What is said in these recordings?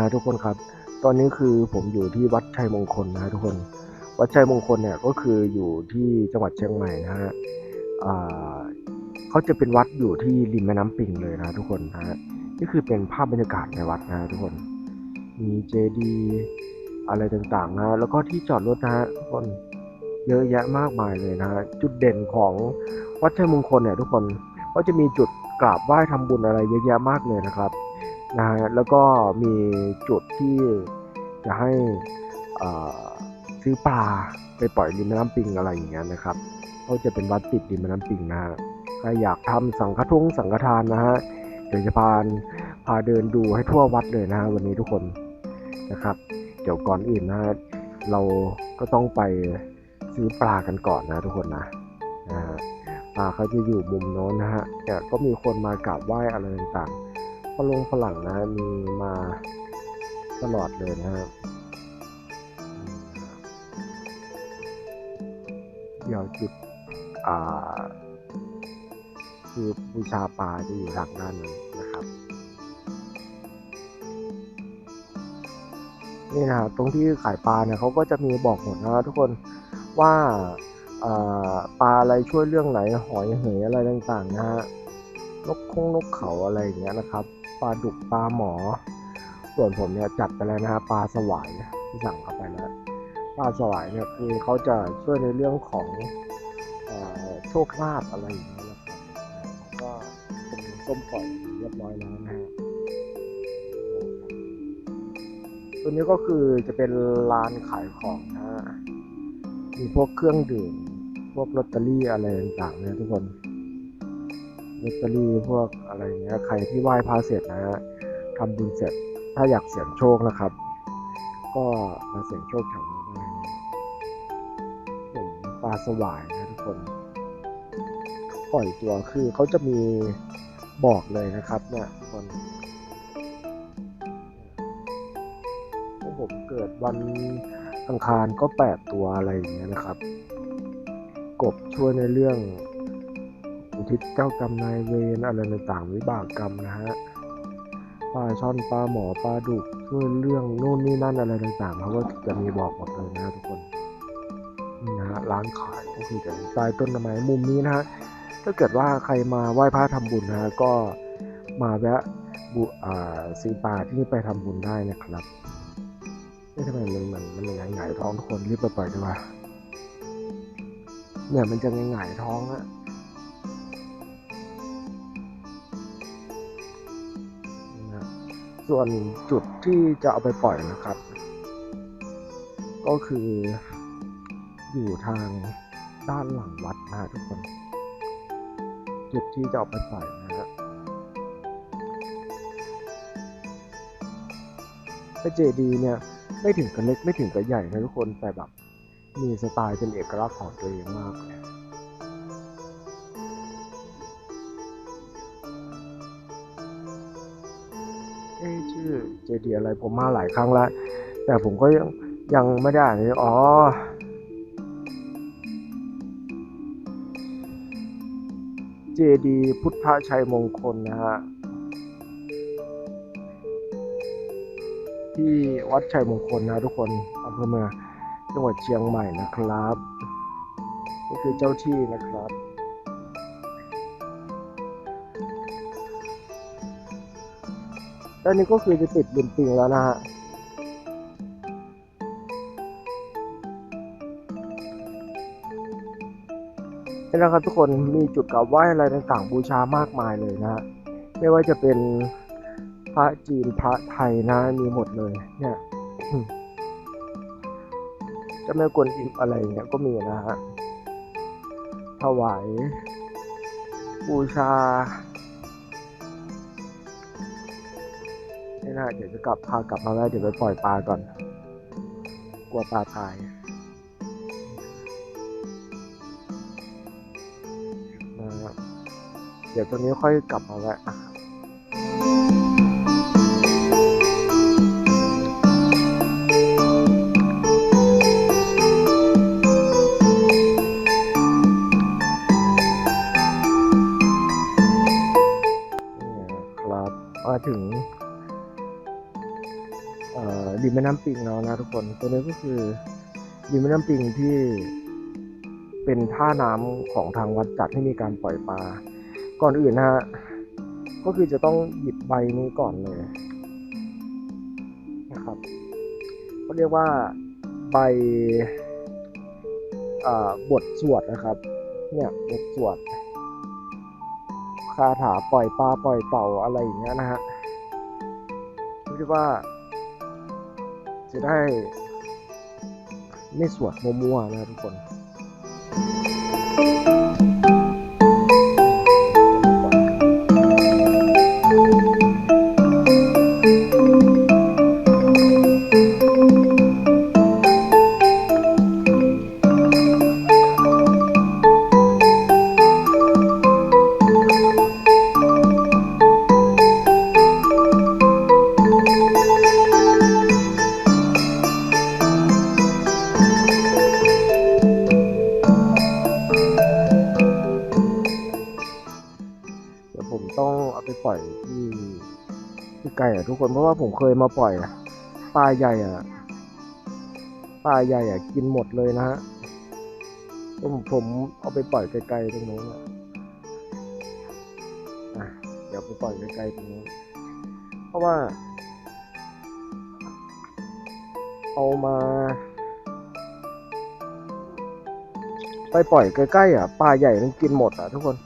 ฮะทุกคนครับ ตอนนี้คือผมอยู่ที่วัดชัยมงคลนะฮะทุกคน วัดชัยมงคลเนี่ยก็คืออยู่ที่จังหวัดเชียงใหม่นะฮะเขาจะเป็นวัดอยู่ที่ริมแม่น้ำปิงเลยนะทุกคนนะฮะนี่คือเป็นภาพบรรยากาศในวัดนะทุกคน มีเจดีย์อะไรต่างๆนะแล้วก็ที่จอดรถนะฮะทุกคนเยอะแยะมากมายเลยนะฮะจุดเด่นของวัดชัยมงคลเนี่ยทุกคนก็จะมีจุดกราบไหว้ทำบุญอะไรเยอะแยะมากเลยนะครับ นะฮะแล้วก็มีจุดที่จะให้ซื้อปลาไปปล่อยริมแม่น้ำปิงอะไรอย่างเงี้ยนะครับก็จะเป็นวัดติดริมแม่น้ำปิงนะฮะใครอยากทำสังฆทงสังฆทานนะฮะเดี๋ยวจะพาพาเดินดูให้ทั่ววัดเลยนะฮะวันนี้ทุกคนนะครับ เดี๋ยวก่อนอื่นนะฮะเราก็ต้องไปซื้อปลากันก่อนนะทุกคนนะนะฮะปลาเขาจะอยู่มุมโน้นนะฮะเนี่ยก็มีคนมากราบไหว้อะไรต่างๆ ฝรั่งฝรั่งนะมีมาตลอดเลยนะฮะเดี๋ยวจุดอ่าคือบูชาปลาจะอยู่ทางด้านนั้นนะครับ นี่นะครับตรงที่ขายปลาเนี่ยเขาก็จะมีบอกหมดนะทุกคนว่าปลาอะไรช่วยเรื่องไหนหอยเหยอะไรต่างๆนะฮะนกคงนกเขาอะไรอย่างเงี้ยนะครับ ปลาดุกปลาหมอ ส่วนผมเนี่ยจัดไปแล้วนะฮะปลาสวายที่สั่งเข้าไปแล้วปลาสวายเนี่ยคือเขาจะช่วยในเรื่องของโชคลาภอะไรอย่างเงี้ยนะครับก็เป็นส้มปล่อยเรียบร้อยแล้วนะฮะตัวนี้ก็คือจะเป็นร้านขายของนะฮะมีพวกเครื่องดื่มพวกลอตเตอรี่อะไรต่างๆเนี่ยทุกคน ลอตเตอรี่พวกอะไรเงี้ยใครที่ไหว้พระเสร็จนะฮะทำบุญเสร็จถ้าอยากเสี่ยงโชคนะครับ ก็มาเสี่ยงโชคแถวนี้ได้ผมปลาสวายนะทุกคนปล่อยตัวคือเขาจะมีบอกเลยนะครับ เนี่ยทุกคนผมเกิดวันอังคารก็แปดตัวอะไรอย่างเงี้ยนะครับ กบช่วยในเรื่อง ทิศเจ้ากรรมนายเวรอะไรต่างๆวิบากกรรมนะฮะปลาช่อนปลาหมอปลาดุกช่วยเรื่องนู่นนี่นั่นอะไรต่างๆเขาก็จะมีบอกหมดเลยนะทุกคนนี่นะฮะร้านขายก็คือจะอยู่ใต้ต้นไม้มุมนี้นะฮะถ้าเกิดว่าใครมาไหว้พระทำบุญนะฮะก็มาแวะบุอ่าซื้อปลาที่นี่ไปทำบุญได้นะครับนี่ทำไมมันมันมันหงายหงายท้องทุกคนรีบไปปล่อยดีกว่าเนี่ยมันจะหงายหงายท้องอะ ส่วนจุดที่จะเอาไปปล่อยนะครับ ก็คืออยู่ทางด้านหลังวัดนะทุกคน จุดที่จะเอาไปปล่อยนะฮะถ้าเจดีเนี่ยไม่ถึงกับเล็กไม่ถึงกับใหญ่นะทุกคนแต่แบบมีสไตล์เป็นเอกลักษณ์ของตัวเองมากเลย เอ๊ชื่อเจดีอะไรผมมาหลายครั้งแล้ว แต่ผมก็ยังยังไม่ได้อ่านเลยอ๋อเจดีพุทธชัยมงคลนะฮะที่วัดชัยมงคลนะทุกคนอำเภอเมืองจังหวัดเชียงใหม่นะครับ นี่คือเจ้าที่นะครับ ด้านนี้ก็คือจะติดริมปิงแล้วนะฮะนี่นะครับทุกคนมีจุดกราบไหว้อะไรต่างๆบูชามากมายเลยนะฮะไม่ว่าจะเป็นพระจีนพระไทยนะมีหมดเลย เนี่ยจะแม่กวนอิมอะไรเนี่ยก็มีนะฮะถวายบูชา่นะเดี๋ยวจะกลับพากลับมาแล้วเดี๋ยวไปปล่อยปลาก่อน กลัวปลาตายเดี๋ยวตอนนี้ค่อยกลับมาแวะ แม่น้ำปิงแล้วนะทุกคน ตัวนี้ก็คือริมแม่น้ำปิงที่เป็นท่าน้ำของทางวัดจัดให้มีการปล่อยปลา ก่อนอื่นนะฮะ ก็คือจะต้องหยิบใบนี้ก่อนเลยนะครับเขาเรียกว่าใบาบทสวดนะครับ เนี่ยบทสวดคาถาปล่อยปลาปล่อยเต่าอะไรอย่างเงี้ยนะฮะเรียกว่า จะได้ ไม่สวดมัวๆนะทุกคน เอาไปปล่อยที่ที่ไกลอะทุกคนเพราะว่าผมเคยมาปล่อยอะปลาใหญ่อะปลาใหญ่อะกินหมดเลยนะฮะผมผมเอาไปปล่อยไกลๆตรงนู้นอะอะเดี๋ยวไปปล่อยไกลๆตรงนู้นเพราะว่า เอามา ไปปล่อยใกล้ๆอะปลาใหญ่มันกินหมดอะทุกคน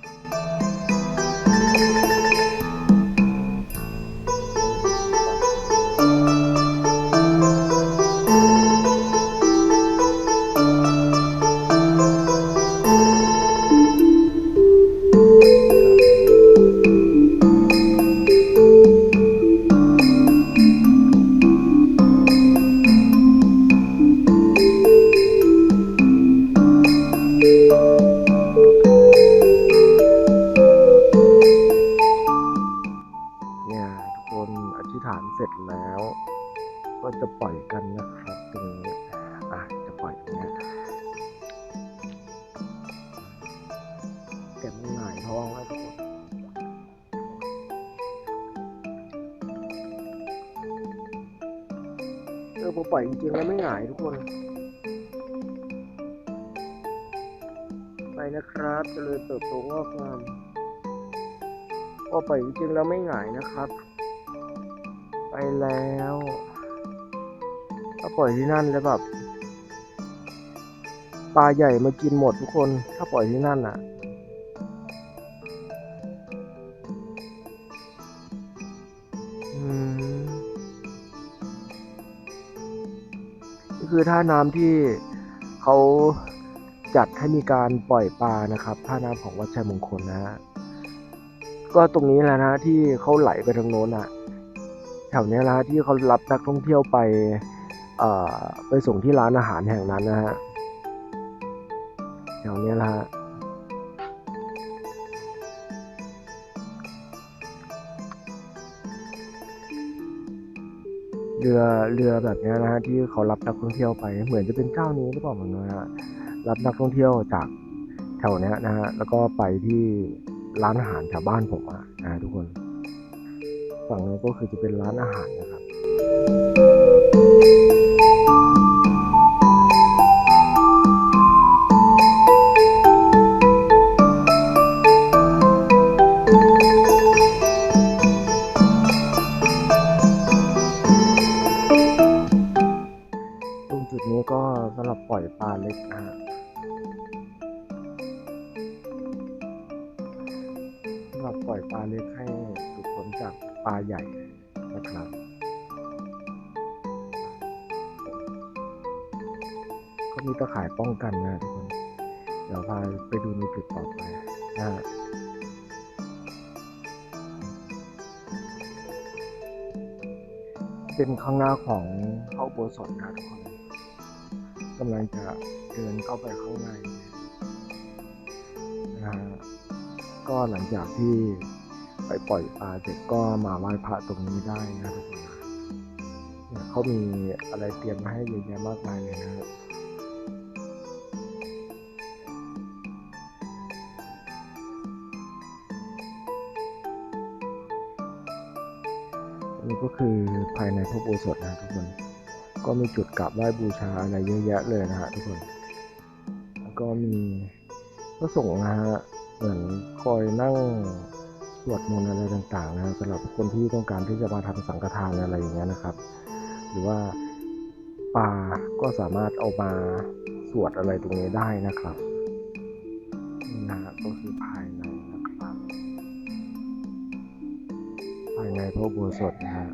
นะครับเจริญเติบโตงอกงามพอปจริงๆแล้วไม่หงายนะครับ ไปแล้วถ้าปล่อยที่นั่นแล้วแบบปลาใหญ่มากินหมดทุกคน ถ้าปล่อยที่นั่นอะอืมนี่คือท่าน้ำที่เขา จัดให้มีการปล่อยปลานะครับท่าน้ำของวัดชัยมงคลนะฮะก็ตรงนี้แหละนะที่เขาไหลไปทางโน้นอะแถวนี้ยนะที่เขารับนักท่องเที่ยวไปเอ่อไปส่งที่ร้านอาหารแห่งนั้นนะฮะแถวนี้ยนะฮะเรือเรือแบบนี้นะฮะที่เขารับนักท่องเที่ยวไป เหมือนจะเป็นเจ้านี้หรือเปล่าเหมือนกันนะฮะ รับนักท่องเที่ยวจากแถวเนี้ยนะฮะแล้วก็ไปที่ร้านอาหารแถวบ้านผมอะนะทุกคน ฝั่งนู้นก็คือจะเป็นร้านอาหารนะครับำหรับปล่อยปลาเล็กนะฮะสำหรับปล่อยปลาเล็กให้หลุดพ้นจากปลาใหญ่นะครับก็มีตะข่ายป้องกันนะทุกคน เดี๋ยวพาไปดูในจุดต่อไปนะฮะเป็นข้างหน้าของพระอุโบสถ์นะทุกคน กำลังจะเดินเข้าไปข้างในนะฮะก็หลังจากที่ไปปล่อยปลาเสร็จก็มาไหว้พระตรงนี้ได้นะทุกคนเนี่ยเขามีอะไรเตรียมมาให้เยอะแยะมากมายเลยนะครับตอันนี้ก็คือภายในพระโบสถนะทุกคน ก็มีจุดกราบไหว้บูชาอะไรเยอะแยะเลยนะฮะทุกคน แล้วก็มีพระสงฆ์นะฮะเหมือนคอยนั่งสวดมนต์อะไรต่างๆนะสำหรับคนที่ต้องการที่จะมาทำสังฆทานอะไรอย่างเงี้ยนะครับ หรือว่าปลาก็สามารถเอามาสวดอะไรตรงนี้ได้นะครับนี่นะก็คือภายในนะครับ ภายในพระอุโบสถนะฮะ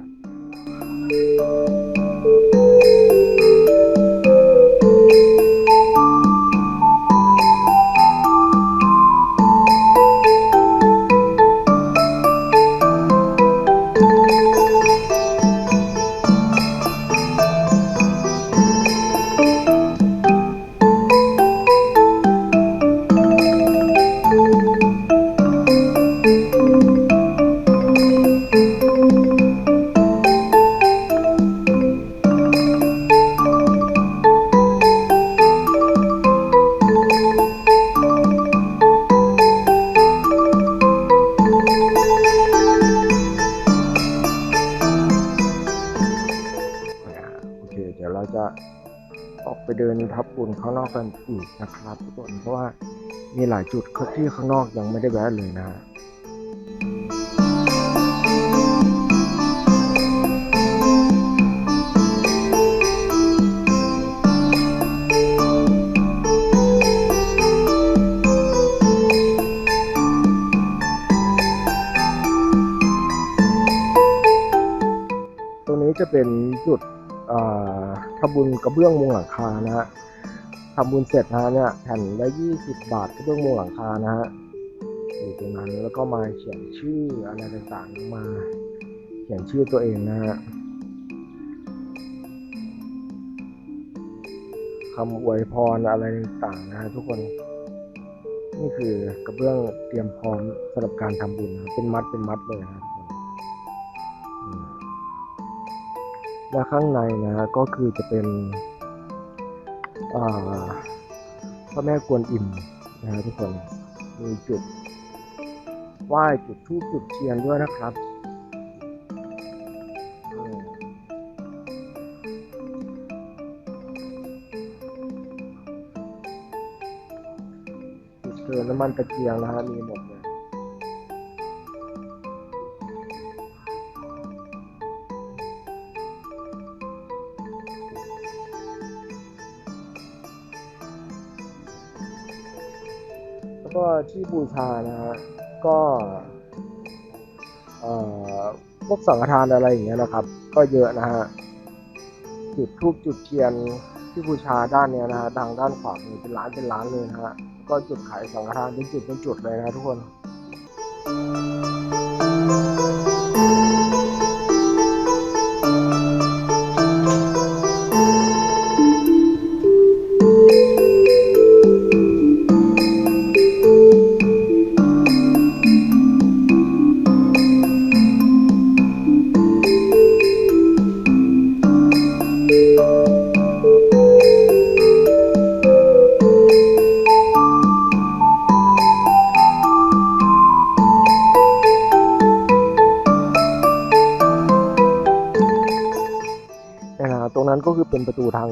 เดินทับบุญข้างนอกกันอีกนะครับทุกคนเพราะว่ามีหลายจุดที่ข้างนอกยังไม่ได้แวะเลยนะฮะตรงนี้จะเป็นจุด ทำบุญกระเบื้องมุงหลังคานะฮะทำบุญเสร็จนะเนี่ยแผ่นละ20บบาทกระเบื้องมุงหลังคานะฮะอยู่ตรงนั้นแล้วก็มาเขียนชื่ออะไรต่างๆมา เขียนชื่อตัวเองนะฮะคำอวยพรอะไรต่างๆนะฮะทุกคนนี่คือกระเบื้องเตรียมพร้อมสำหรับการทำบุญนะเป็นมัดเป็นมัดเลยนะครับ และข้างในนะฮะก็คือจะเป็นพระแม่กวนอิมนะฮะทุกคนมีจุดไหว้จุดธูปจุดเทียนด้วยนะครับจุดเชิญน้ำมันตะเกียงนะฮะมีหมดเลย ที่บูชานะฮะก็เอ่อพวกสังฆทานอะไรอย่างเงี้ยนะครับ ก็เยอะนะฮะจุดทูบจุดเทียนที่บูชาด้านเนี้ยนะฮะทางด้านขวามือเป็นร้านเป็นร้านเลยนะฮะก็จุดขายสังฆทานเป็นจุดเป็นจุดเลยนะทุกคนนะ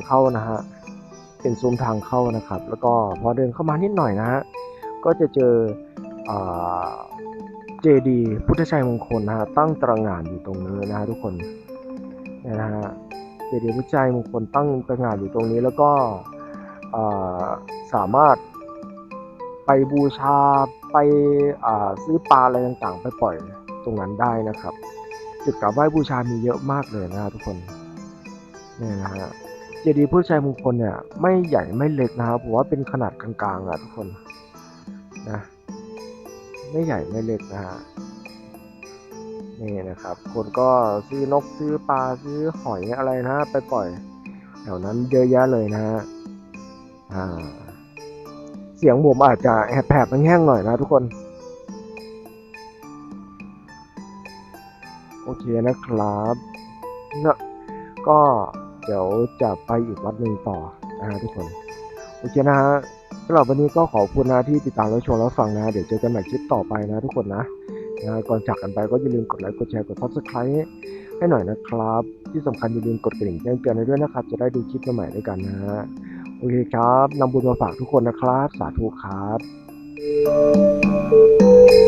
เข้านะฮะเป็นซุ้มทางเข้านะครับ แล้วก็พอเดินเข้ามานิดหน่อยนะฮะก็จะเจอเจดีพุทธชัยมงคลนะฮะตั้งตระหง่านอยู่ตรงนี้นะฮะทุกคนเนี่ยนะฮะเจดีพุทธชัยมงคลตั้งตระหง่านอยู่ตรงนี้ แล้วก็สามารถไปบูชาไปาซื้อปลาอะไรต่างๆ ไปปล่อยตรงนั้นได้นะครับ จุดกราบไหว้บูชามีเยอะมากเลยนะฮะทุกคนเนี่ยนะฮะ เจดีย์พุทธชัยมงคลเนี่ย ไม่ใหญ่ไม่เล็กนะครับผมว่าเป็นขนาดกลางๆอะทุกคนนะไม่ใหญ่ไม่เล็กนะฮะนี่นะครับ คนก็ซื้อนกซื้อปลาซื้อหอยอะไรนะไปปล่อยแถวนั้นเยอะแยะเลยนะฮะอ่า เสียงผมอาจจะแหบแห้งๆหน่อยนะทุกคน โอเคนะครับเนอะก็ เดี๋ยวจะไปอีกวัดหนึ่งต่อนะฮะทุกคน โอเคนะฮะสำหรับวันนี้ก็ขอบคุณนะที่ติดตามรับชมรับฟังนะ เดี๋ยวเจอกันใหม่คลิปต่อไปนะทุกคนนะนะก่อนจากกันไปก็อย่าลืมกดไลค์กดแชร์กด subscribe ให้หน่อยนะครับ ที่สำคัญอย่าลืมกดกระดิ่งแจ้งเตือนด้วยนะครับ จะได้ดูคลิปใหม่ด้วยกันนะฮะโอเคครับนำบุญมาฝากทุกคนนะครับ สาธุครับ